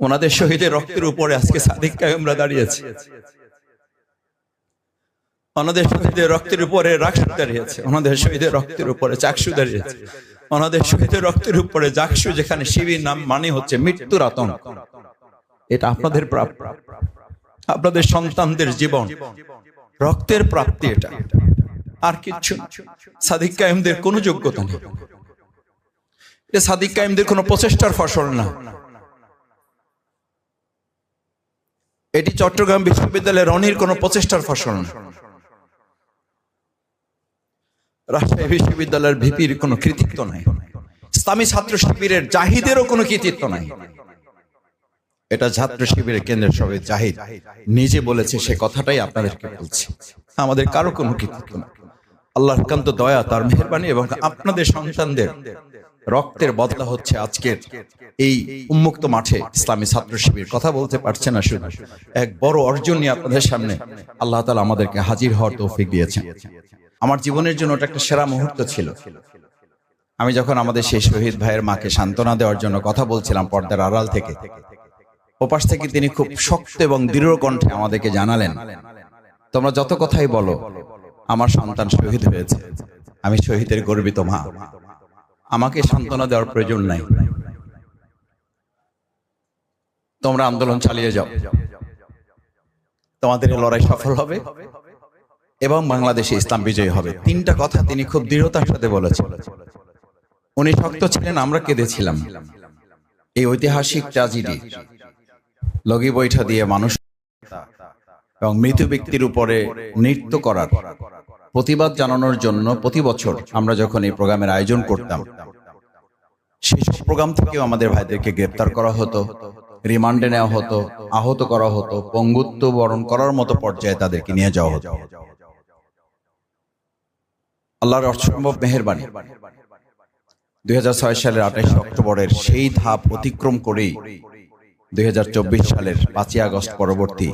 ওনাদের শহীদের রক্তের উপরে আজকে সাদিক কায়েমরা দাঁড়িয়েছে। ওনাদের শহীদের রক্তের উপরে রাকসু দাঁড়িয়েছে। ওনাদের শহীদের রক্তের উপরে চাকসু দাঁড়িয়েছে। ওনাদের শহীদের রক্তের উপরে জাকসু যেখানে শিবির নাম মানে হচ্ছে মৃত্যুর আতঙ্ক। এটা আপনাদের প্রাপ্য। আপনাদের সন্তানদের জীবন। রক্তের প্রাপ্তি এটা। আর কিচ্ছু সাদিক কায়েমদের কোনো যোগ্যতা নেই। সাদিক কায়েমদের কোনো প্রচেষ্টার ফসল না। এটি চট্টগ্রাম বিশ্ববিদ্যালয়ের রনির কোনো প্রচেষ্টার ফসল না। রাজশাহী বিশ্ববিদ্যালয়ের ভিপির কোনো কৃতিত্ব নাই। ইসলামী ছাত্র শিবিরের জাহিদেরও কোনো কৃতিত্ব নাই। এটা ছাত্র শিবিরের কেন্দ্রের সবে জাহিদ নিজে বলেছে, সে কথাটাই আপনাদেরকে বলছি। আমাদের কারও কোনো কৃতিত্ব না আল্লাহর কান্ত দয়া, তার মেহরবানি এবং আপনাদের সন্তানদের রক্তের বদলা হচ্ছে আজকের এই উন্মুক্ত মাঠে ইসলামী ছাত্র শিবির। কথা বলতে পারছে না শুধু, এক বড় অর্জন নিয়ে আপনাদের সামনে আল্লাহ তালা আমাদেরকে হাজির হওয়ার তৌফিক দিয়েছেন। আমার জীবনের জন্য ওটা একটা সেরা মুহূর্ত ছিল। আমি যখন আমাদের সেই শহীদ ভাইয়ের মাকে সান্ত্বনা দেওয়ার জন্য কথা বলছিলাম পর্দার আড়াল থেকে, ওপাশ থেকে তিনি খুব শক্ত এবং দৃঢ় কণ্ঠে আমাদেরকে জানালেন, তোমরা যত কথাই বলো, আমার সন্তান শহীদ হয়েছে। আমি শহীদের গর্বিত মা। আমাকে সান্ত্বনা দেওয়ার প্রয়োজন নাই। তোমরা আন্দোলন চালিয়ে যাও। তোমাদের লড়াই সফল হবে এবং বাংলাদেশে ইসলাম বিজয়ী হবে। তিনটা কথা তিনি খুব দৃঢ়তার সাথে বলেছেন। উনি শক্ত ছিলেন, আমরা কেঁদেছিলাম। এই ঐতিহাসিক ট্রাজিডি লগি বৈঠা দিয়ে মানুষ এবং মৃত ব্যক্তির উপরে নৃত্য করার প্রতিবাদ জানানোর জন্য প্রতি বছর আমরা যখন এই প্রোগ্রামের আয়োজন করতাম, সেই সব প্রোগ্রাম থেকেও আমাদের ভাইদেরকে গ্রেপ্তার করা হতো, রিমান্ডে নেওয়া হতো, আহত করা হতো, পঙ্গুত্ব বরণ করার মতো পর্যায়ে তাদেরকে নিয়ে যাওয়া হতো। আল্লাহর অসম্ভব মেহেরবানি। দুই হাজার ছয় সালের আঠাইশ অক্টোবরের সেই ধাপ অতিক্রম করেই দুই হাজার চব্বিশ সালের পাঁচই আগস্ট পরবর্তী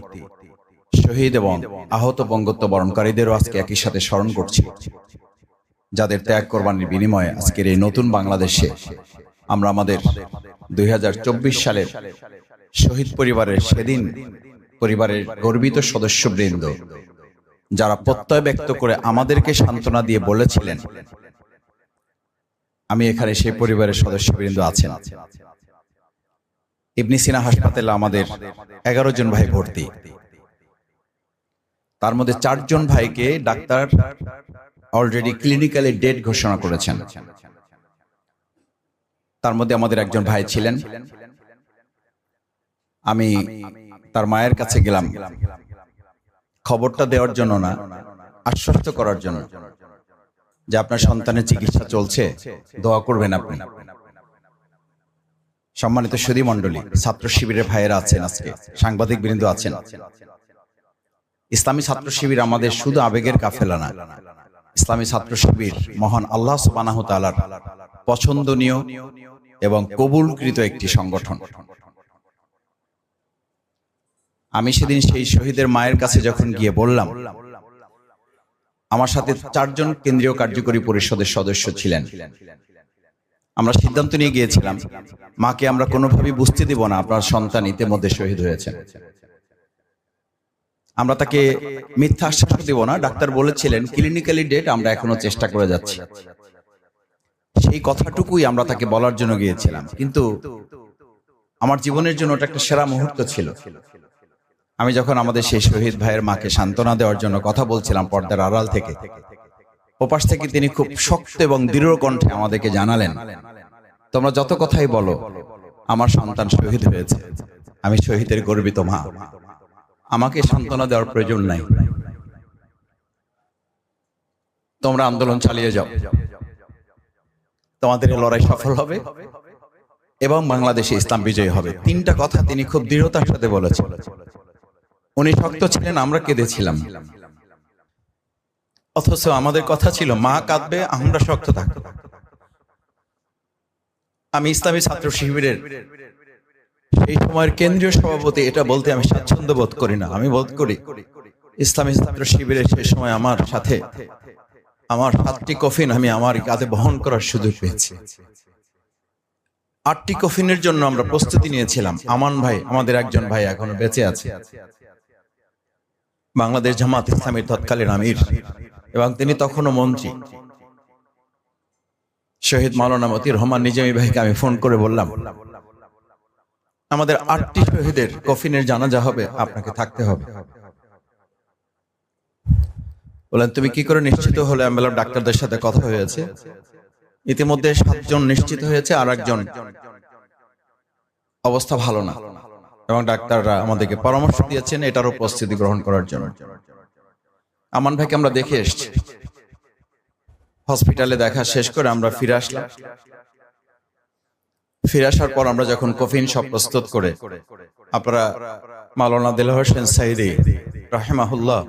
শহীদ এবং আহত বঙ্গত্ব বরণকারীদেরও আজকে একই সাথে স্মরণ করছি। যাদের ত্যাগ কোরবানির বিনিময়ে আজকের এই নতুন বাংলাদেশে আমরা আমাদের দুই হাজার চব্বিশ সালের শহীদ পরিবারের সেদিন পরিবারের গর্বিত সদস্যবৃন্দ, যারা প্রত্যয় ব্যক্ত করে আমাদেরকে সান্ত্বনা দিয়ে বলেছিলেন, আমি এখানে সেই পরিবারের সদস্যবৃন্দ আছেন। ইবনি সিনা হাসপাতালে আমাদের এগারো জন ভাই ভর্তি। তার মধ্যে চারজন ভাইকে ডাক্তার অলরেডি ক্লিনিক্যালি ডেড ঘোষণা করেছেন। তার মধ্যে আমাদের একজন ভাই ছিলেন। আমি তার মায়ের কাছে গেলাম। খবরটা দেওয়ার জন্য না, আশ্বস্ত করার জন্য। যে আপনার সন্তানের চিকিৎসা চলছে, দোয়া করবেন আপনি। সম্মানিত সুদী মণ্ডলী, ছাত্র শিবিরের ভাইয়েরা আছেন আজকে, সাংবাদিক বৃন্দ আছেন। ইসলামী ছাত্র শিবির আমাদের শুধু আবেগের কাফেলা না। ইসলামী ছাত্র শিবির মহান আল্লাহ সুবানাহ তালার পছন্দনীয় এবং কবুলকৃত একটি সংগঠন। আমি সেদিন সেই শহীদের মায়ের কাছে যখন গিয়ে বললাম আমার সাথে চারজন কেন্দ্রীয় কার্যকরী পরিষদের সদস্য ছিলেন। আমরা সিদ্ধান্ত নিয়ে গিয়েছিলাম মাকে আমরা কোনোভাবেই বুঝতে দিব না আপনার সন্তান ইতিমধ্যে শহীদ হয়েছেন আমরা তাকে মিথ্যা আশ্বাস দেব না। ডাক্তার বলেছিলেন ক্লিনিক্যালি ডেট আমরা এখনও চেষ্টা করে যাচ্ছি। সেই কথাটুকুই আমরা তাকে বলার জন্য গিয়েছিলাম। কিন্তু আমার জীবনের জন্য ওটা একটা সেরা মুহূর্ত ছিল। আমি যখন আমাদের সেই শহীদ ভাইয়ের মাকে সান্ত্বনা দেওয়ার জন্য কথা বলছিলাম পর্দার আড়াল থেকে ওপাশ থেকে তিনি খুব শক্ত এবং দৃঢ় কণ্ঠে আমাদেরকে জানালেন তোমরা যত কথাই বলো আমার সন্তান শহীদ হয়েছে। আমি শহীদের গর্বিত মা। আমাকে সান্ত্বনা দেওয়ার প্রয়োজন নাই। তোমরা আন্দোলন চালিয়ে যাও। তোমাদের লড়াই সফল হবে এবং বাংলাদেশে ইসলাম বিজয়ী হবে। তিনটা কথা তিনি খুব দৃঢ়তার সাথে বলেছেন। উনি শক্ত ছিলেন, আমরা কেঁদেছিলাম। অথচ আমাদের কথা ছিল, মা কাঁদবে, আমরা শক্ত থাকব। আমি ইসলামী ছাত্র শিবিরের সেই সময়ের কেন্দ্রীয় সভাপতি এটা বলতে আমি স্বাচ্ছন্দ্য বোধ করি না, আমি বোধ করি ইসলামী ছাত্র শিবিরের সেই সময় আমার সাথে, আমার সাতটি কফিন আমি আমার কাঁধে বহন করার সুযোগ পেয়েছি। আটটি কফিনের জন্য আমরা প্রস্তুতি নিয়েছিলাম। আমান ভাই, আমাদের একজন ভাই এখনও বেঁচে আছে। বাংলাদেশ জামাত ইসলামীর তৎকালীন আমির এবং তিনি তখনও মন্ত্রী। শহীদ মাওলানা মতির রহমান নিজামী ভাইকে আমি ফোন করে বললাম আমাদের আটটি শহীদের কফিনের জানাজা হবে আপনাকে থাকতে হবে। বলেন তুমি কি করে নিশ্চিত হলে আমি বললাম ডাক্তারদের সাথে কথা হয়েছে? ইতিমধ্যে সাতজন নিশ্চিত হয়েছে আর একজন অবস্থা ভালো না। এবং ডাক্তাররা আমাদেরকে পরামর্শ দিয়েছেন এটারও প্রস্তুতি গ্রহণ করার জন্য। আমান ভাইকে আমরা দেখে এসছি। হসপিটালে দেখা শেষ করে আমরা ফিরে আসলাম। ফিরে আসার পর আমরা যখন কফিন সব প্রস্তুত করে, আপনারা মাওলানা দিল হোসেন সাইদি, রাহেমাহুল্লাহ,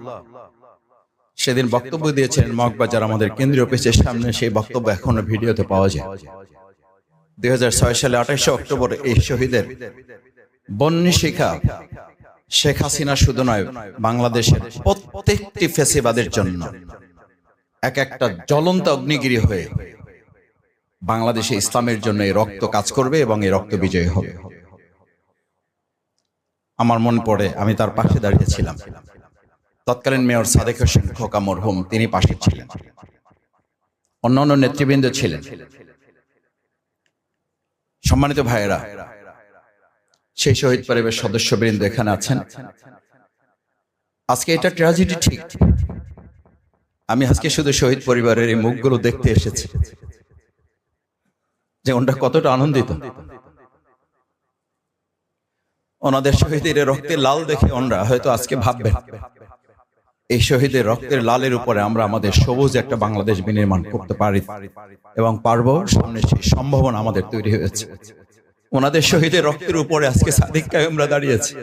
সেদিন বক্তব্য দিয়েছিলেন মগবাজার আমাদের কেন্দ্রীয় অফিসের সামনে, সেই বক্তব্য এখনও ভিডিওতে পাওয়া যায়। দু হাজার ছয় সালে আঠাশে অক্টোবর এই শহীদের বন্যী শিখা শেখ হাসিনা শুধু নয়, বাংলাদেশের প্রত্যেকটি ফেসিবাদের জন্য এক একটা জ্বলন্ত অগ্নিগিরি হয়ে বাংলাদেশে ইসলামের জন্য এই রক্ত কাজ করবে এবং এই রক্ত বিজয়ী হবে। আমার মনে পড়ে, আমি তার পাশে দাঁড়িয়েছিলাম তৎকালীন মেয়র সাদেক হোসেন খোকা মরহুম, তিনি পাশে ছিলেন। অন্যান্য নেতৃবৃন্দ ছিলেন। সম্মানিত ভাইয়েরা, সেই শহীদ পরিবারের সদস্যবৃন্দ এখানে আছেন। আজকে এটা ট্র্যাজেডি ঠিক। আমি আজকে শুধু শহীদ পরিবারের এই মুখগুলো দেখতে এসেছি। যে ওনটা কতটা আনন্দিত। ওনাদের শহীদের রক্তের লাল দেখে ওনরা হয়তো আজকে ভাববেন, এই শহীদের রক্তের লালের উপরে আমরা আমাদের সবুজ একটা বাংলাদেশ বিনির্মাণ করতে পারি এবং পারব, সামনে সেই সম্ভাবনা আমাদের তৈরি হয়েছে। ওনাদের শহীদের রক্তের উপরে আজকে সাদিক কায়মরা দাঁড়িয়েছে।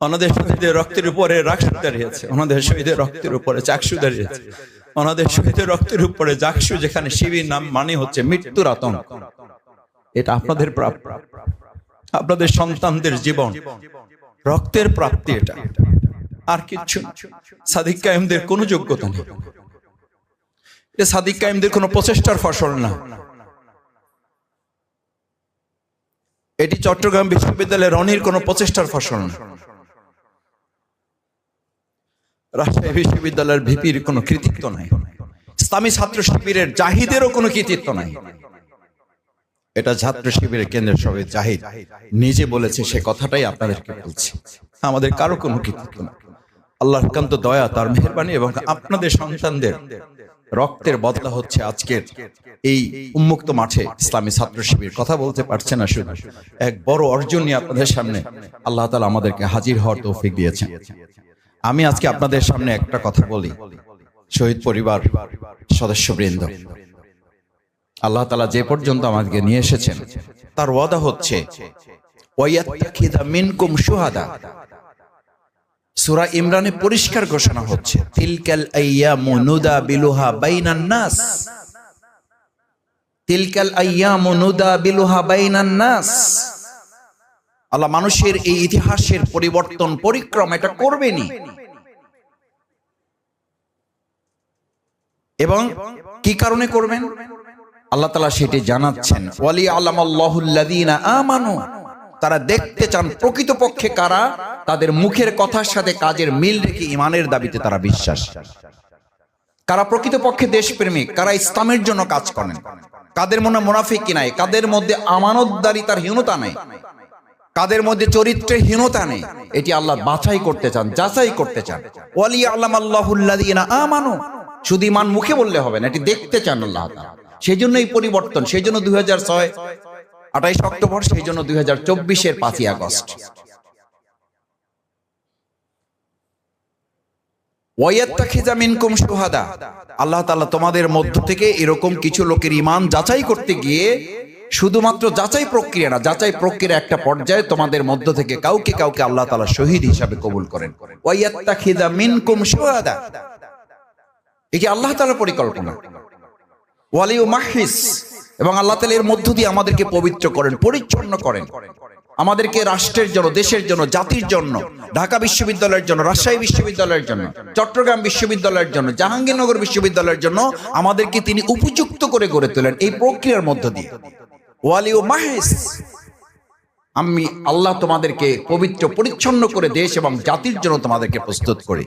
ওনাদের শহীদের রক্তের উপরে রাকসু দাঁড়িয়েছে, ওনাদের শহীদের রক্তের উপরে চাকসু দাঁড়িয়েছে। ওনাদের শহীদের রক্তের উপরে জাকসু যেখানে শিবির নাম মানে হচ্ছে মৃত্যুর আতঙ্ক। এটা আপনাদের প্রাপ্য। আপনাদের সন্তানদের জীবন। রক্তের প্রাপ্তি এটা। আর কিচ্ছু না। সাদিক কায়েমদের কোনো যোগ্যতা নেই। এটা সাদিক কায়েমদের কোনো প্রচেষ্টার ফসল না। এটি চট্টগ্রাম বিশ্ববিদ্যালয়ের রনির কোনো প্রচেষ্টার ফসল না। রাজশাহী বিশ্ববিদ্যালয়ের ভিপির কোনো কৃতিত্ব নাই। ইসলামী ছাত্র শিবিরের জাহিদেরও কোনো কৃতিত্ব নাই। এটা ছাত্র শিবিরের কেন্দ্রের সবাই জাহিদ। নিজে বলেছে সে কথাটাই আপনাদেরকে বলছি। আমাদের কারও কোনো কৃতিত্ব না। আল্লাহর কান্ত দয়া, তার মেহরবানি এবং আপনাদের সন্তানদের রক্তের বদলা হচ্ছে আজকের এই উন্মুক্ত মাঠে ইসলামী ছাত্র শিবির। কথা বলতে পারছে না শুধু। এক বড় অর্জন নিয়ে আপনাদের সামনে আল্লাহ তালা আমাদেরকে হাজির হওয়ার তৌফিক দিয়েছেন। আমি আজকে আপনাদের সামনে একটা কথা বলি, শহীদ পরিবার সদস্যবৃন্দ। আল্লাহ তালা যে পর্যন্ত আমাদেরকে নিয়ে এসেছেন, তার ওয়াদা হচ্ছে সূরা ইমরানে পরিষ্কার ঘোষণা হচ্ছে, তিলকাল আইয়ামু নুদা বিলুহা বাইনান নাস। তিলকাল আইয়ামু নুদা বিলুহা বাইনান নাস। আল্লাহ মানুষের এই ইতিহাসের পরিবর্তন, পরিক্রম এটা করবেনি এবং কি কারণে করবেন? আল্লাহ তালা সেটি জানাচ্ছেন, ওয়ালি আল্লামাল্লাহুল্লাযীনা আমানু তারা দেখতে চান প্রকৃতপক্ষে কারা? তাদের মুখের কথার সাথে কাজের মিল রেখে ইমানের দাবিতে তারা বিশ্বাস। কারা প্রকৃতপক্ষে দেশপ্রেমিক? কারা ইসলামের জন্য কাজ করেন? কাদের মনে মুনাফিকি নাই? কাদের মধ্যে আমানতদারিতার হীনতা নাই? কাদের মধ্যে চরিত্রের হীনতা নেই। এটি আল্লাহ বাছাই করতে চান, যাচাই করতে চান। ওয়ালি আল্লাহ আল্লাহুল্লাযীনা আমানু। শুধু ইমান মুখে বললে হবে না, এটি দেখতে চান আল্লাহ সেই জন্য এই পরিবর্তন সেই জন্য দুই হাজার ছয়, আঠাইশ অক্টোবর সেই জন্য দুই হাজার চব্বিশের পাঁচই আগস্ট। আল্লাহ তাআলা তোমাদের মধ্য থেকে এরকম কিছু লোকের ইমান যাচাই করতে গিয়ে শুধুমাত্র যাচাই প্রক্রিয়া না, যাচাই প্রক্রিয়া একটা পর্যায়ে তোমাদের মধ্য থেকে কাউকে কাউকে আল্লাহ তাআলা শহীদ হিসাবে কবুল করেন। মিনকুম যে আল্লাহ তাআলার পরিকল্পনা। ওয়ালিউ এবং আল্লাহ তাআলা এর মধ্য দিয়ে আমাদেরকে পবিত্র করেন, পরিচ্ছন্ন করেন। আমাদেরকে রাষ্ট্রের জন্য, দেশের জন্য, জাতির জন্য, ঢাকা বিশ্ববিদ্যালয়ের জন্য, রাজশাহী বিশ্ববিদ্যালয়ের জন্য, চট্টগ্রাম বিশ্ববিদ্যালয়ের জন্য, জাহাঙ্গীরনগর বিশ্ববিদ্যালয়ের জন্য আমাদেরকে তিনি উপযুক্ত করে গড়ে তোলেন এই প্রক্রিয়ার মধ্য দিয়ে। ওয়ালি ও মাহেস আমি আল্লাহ তোমাদেরকে পবিত্র, পরিচ্ছন্ন করে দেশ এবং জাতির জন্য তোমাদেরকে প্রস্তুত করি।